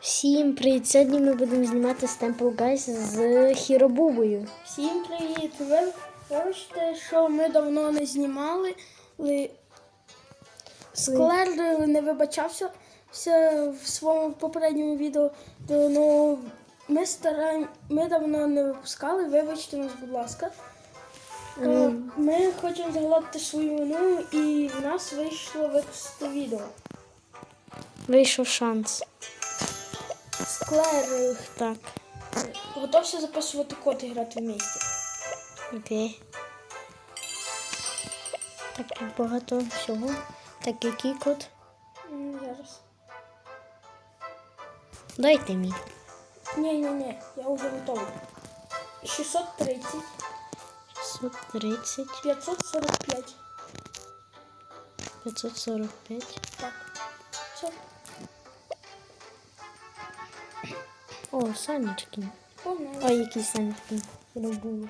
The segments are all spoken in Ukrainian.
Всім привіт! Сьогодні ми будемо знімати Stample Guys з Хіробубою. Всім привіт! Ви бачите, що ми давно не знімали. Ли- Склер не вибачався все в своєму попередньому відео. То, ну, ми, стараємо, ми давно не випускали, вибачте нас, будь ласка. Е, Ми хочемо загладити свою вину і в нас вийшло випустити відео. Вийшов шанс. Склер е, Так, готовся записувати код і грати в місті. окей. Так, тут багато всього. Так, який код? Зараз. Дайте мій. Ні, ні, ні, я вже готовий. 630, 630, 545. 545. Так. Все. О, санечки. Погнали. Ой, які санечки. Хіробуба.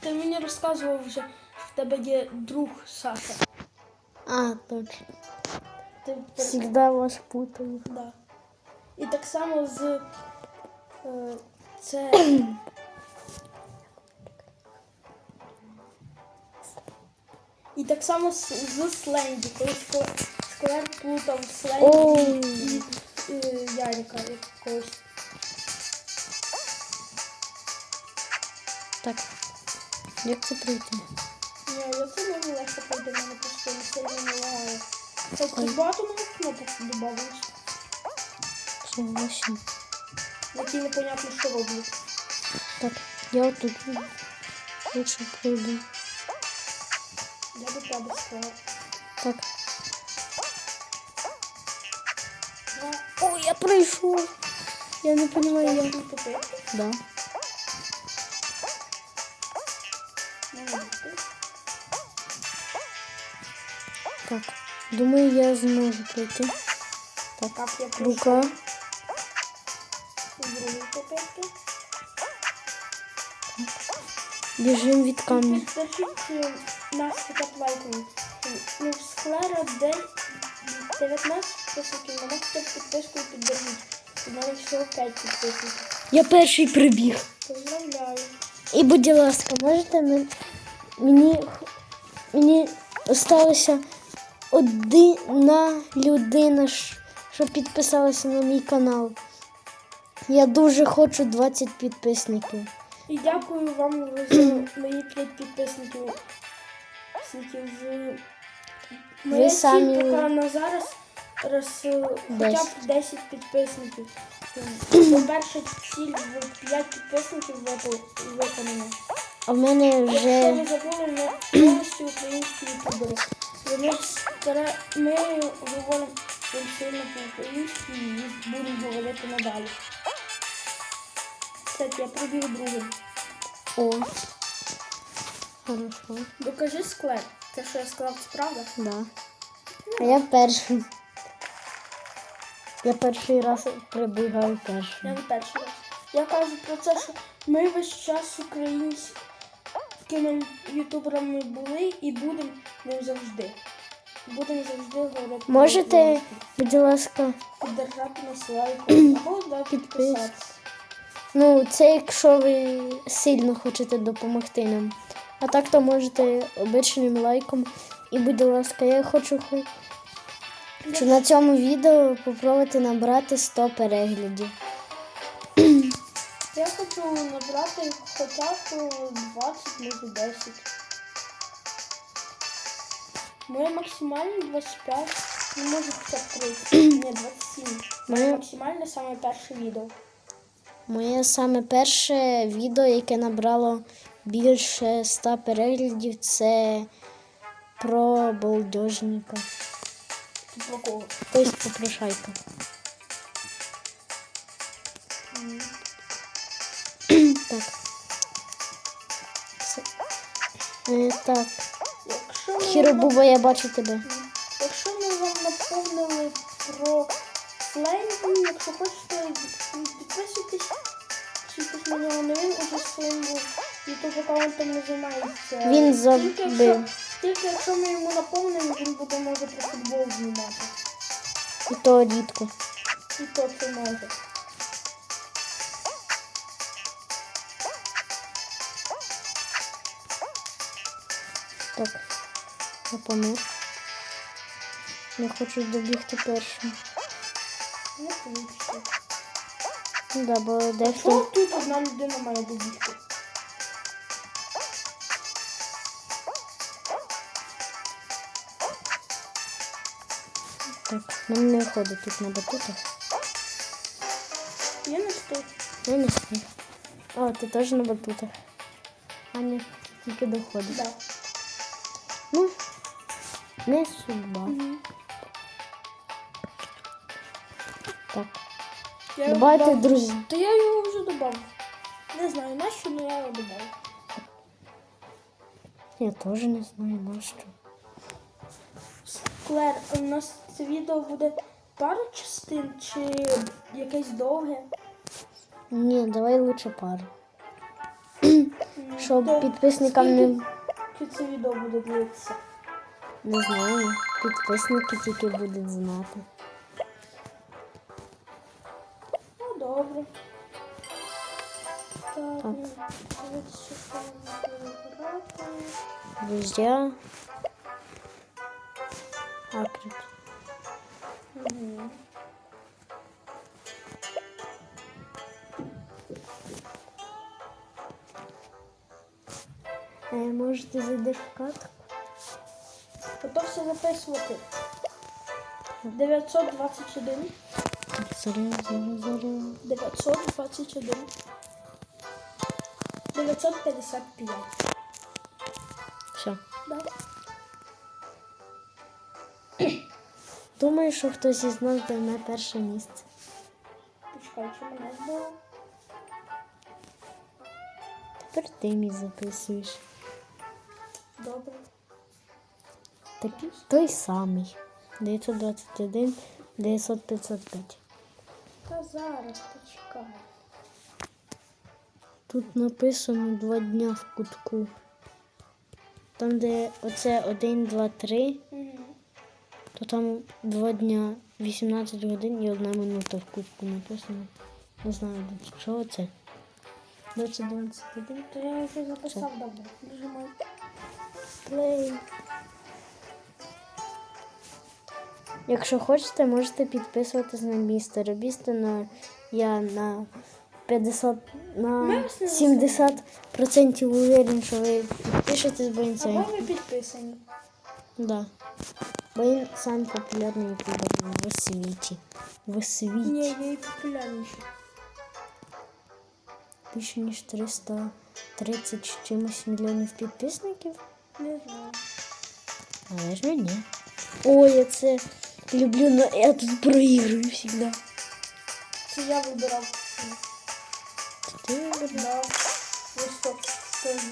Ти мені розказував вже, в тебе є друг Саша. А, точно. Ти Всегда вас путаю. да. І так само з е, це. І так само з, з Сленді, коли Скле- Склер плутав Оу. Сленді і, і Ярика якогось. Так. Як це пройти? Ні, я це не легко пройти, мене просто не сильно не лагає. Це тут багато нових кнопок додавалось, Согласен. які непонятно що роблять. Так, я вот тут лучше пройду. Я до тебе сказала. Так. О, я пройшов. Я не понимаю, Я. Да. Так. Думаю, я зможу пройти. Так. Так, я прийшов Рука. Біжим від камня. Підпишіть нас хоча б. Ну, склера де 19 підписників, на нас хтось підпискою піддержіть. У мене всього 5 підписників. Я перший прибіг. Поздравляю. І, будь ласка, можете мен- мені, мені осталося одна людина, що підписалася на мій канал. Я дуже хочу 20 підписників. І дякую вам за мої 5 підписників. Підписників з- Ціль самі- поки на зараз роз, хоча б 10 підписників. По-перше, ціль в 5 підписників виконана. А в мене Якщо вже ви забули, ми повністю українські ютубери. Ми, ми говоримо сильно по-українськи і будемо говорити надалі. Кстати, я пробіг другим. о. Хорошо. Докажи склеп. Те, що я сказав, це правда? Да. А я перший. Я перший раз прибігаю Я перший. не перший раз. Я кажу про це, що ми весь час українськими ютуберами були і будемо ним завжди. Будемо завжди говорити. Можете, будь ласка, піддержати нас лайком або да, підписатися. ну це якщо ви сильно хочете допомогти нам. А так то можете обичним лайком. І будь ласка, я хочу хоч на цьому відео попробувати набрати 100 переглядів. Я хочу набрати хоча б 20, може 10. Моє максимальне 25, ну може хоча б 30, ні, 27. Моє Моє- максимальне саме перше відео. Моє саме перше відео, яке набрало більше 100 переглядів, це про балдежника. Про кого? Тобто попрошайка. Так. Е, так. Хіробуба, я бачу тебе. якщо ми вам наповнили про флейм, якщо хочете, підписуйтесь. Підписуйтесь на нього, він уже своїм ютуб аккаунтом не займається. Він Тільки забив. якщо- Тільки якщо ми йому наповнимо, він буде може про футбол знімати. І то рідко. І то це може. Так, я. Я хочу добігти першим. Не. Ну да, бо дехто. тут одна людина має добігти? Так, нам не виходить тут на батутах. Я не встиг. Я не встиг. О, ти теж на батутах. А ні, тільки доходить. Да. Ну, не судьба. Так. Я його Давайте, додав. друзі. Та я його вже додав. Не знаю нащо, але я його додав. Я теж не знаю на що. Клер, у нас це відео буде пару частин чи якесь довге? Ні, давай лучше пару. Щоб то підписникам не, Скільки це відео буде дивитися? не знаю. Підписники тільки будуть знати. Ну, добре. Так, ну. Друзья. Акрит. Мгм. Е, може ти зайдеш в катку? Готовся записувати. 921. Зараз, зараз, зараз. 921. 955. Все. Да. Думаю, що хтось із нас займе перше місце. Почекай. Тепер ти мій записуєш. Добре. Такий той самий. 921, 955. Та зараз почекай. Тут написано два дня в кутку. Там, де оце 1, 2, 3, Угу. То там два дня 18 годин і одна минута в кутку написано. Не знаю, до чого це. 2021. То я вже записав добре. Нажимай. Плей. Якщо хочете, можете підписуватись на мій старобісто на я на 50 на Ми вас не 70% уверен, що ви підпишетесь, бо він А ви підписані. Да. Бо він самий популярний ютубер в світі. В світі. Ні, я і популярніший. Більше ніж 330 з чимось мільйонів підписників. Не знаю. Але ж ні. Ой, я це люблю, но я тут проігрую завжди. Це я вибирав. Ти то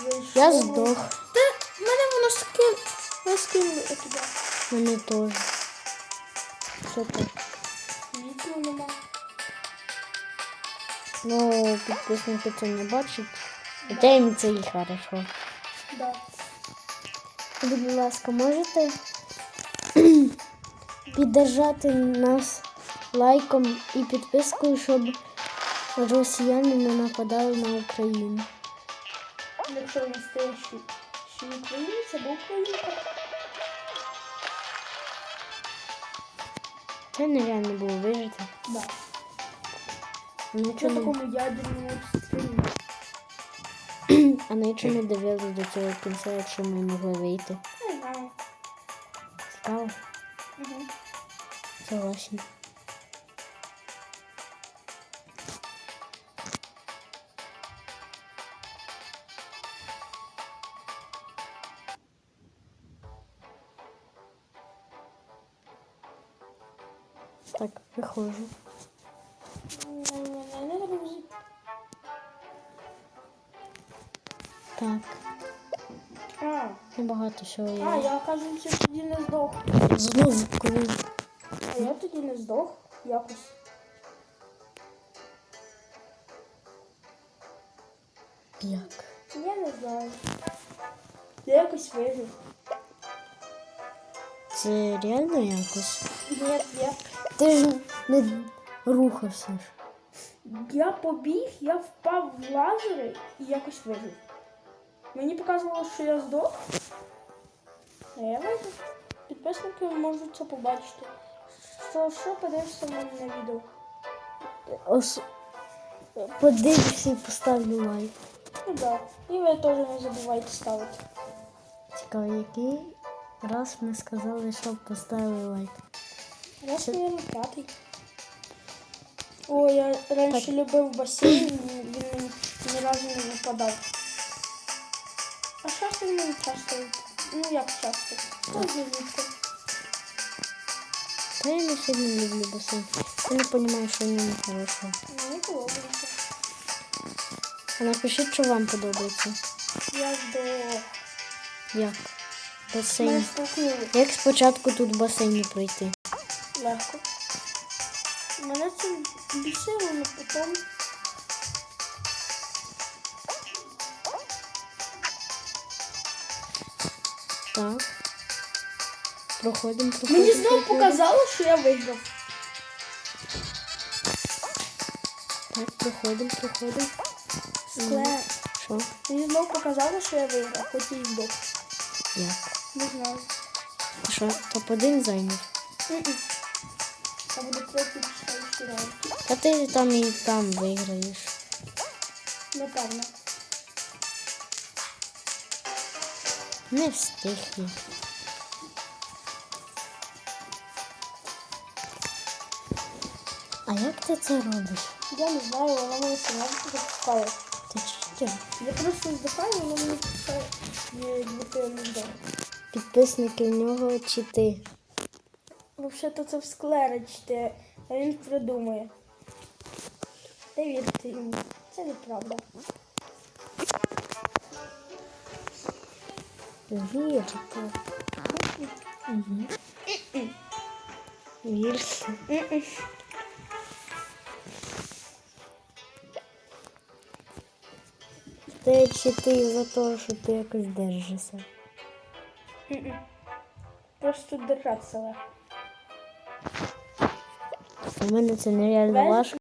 вийшло. Я здох. Та мене воно скин... Я скинули туди. Мене теж. Що так? Світло нема. Ну, підписники це не бачать. Хоча їм це і хорошо. Да. Будь ласка, можете піддержати нас лайком і підпискою, щоб росіяни не нападали на Україну. Якщо він настоящий ще українець або українка. Це нереально було вижити. Да. А Що не, такому ядерному обстрілі? а нічого не дивилися до цього кінця, якщо ми могли вийти. Не знаю. Цікаво, Угу. согласен. Так, виходжу. Не, не друзі. Так, А, небагато всього а, є. я, кажеться, тоді не здох. Знову коли А я тоді не здох якось. як. Я не знаю. Я якось вижив. Це реально якось? Ні, я, Ти ж не рухався ж. я побіг, я впав в лазери і якось вижив. Мені показувало, що я здох. А я вижив. Підписники можуть це побачити. Що, що подивишся в мене на відео? Ос... Подивишся і поставлю лайк. Ну так. Да. І ви теж не забувайте ставити. Цікаво, який раз ми сказали, щоб поставили лайк. Я на п'ятий. О, я раніше любив басейн, він мені ні разу не випадав. А часто він мені часто. Ну як часто? Ну, рідко. Та я не сильно люблю басейн. Я не розумію, що в ньому хорошого. Мені подобається. А напишіть, що вам подобається. Я до Як? Басейн. Як спочатку тут басейн пройти? Легко. Мене це бісило, але потім. Так. Проходимо, проходимо. Мені знову проходимо. показало, що я виграв. Так, проходимо, проходимо. Скле. Що? Мені знову показало, що я виграв, хоч і здох. Як? Не знаю. Ти Що, топ-1 зайняв? Мгм. Це буде третій чи раунд. Та ти там і там виграєш. Напевно. Не встиг я. А як ти це робиш? Я не знаю, вона мене сама запускає. Ти читер? Я просто здихаю, вона мені пускає, я. Підписники в нього чи ти? Взагалі-то це в склеричте, а він придумує. Не вірте йому. Це неправда. Вірте. Угу. Вірте. Мгм. Чи ти за те, що ти якось держишся? Просто держатися легко. У мене це нереально важко.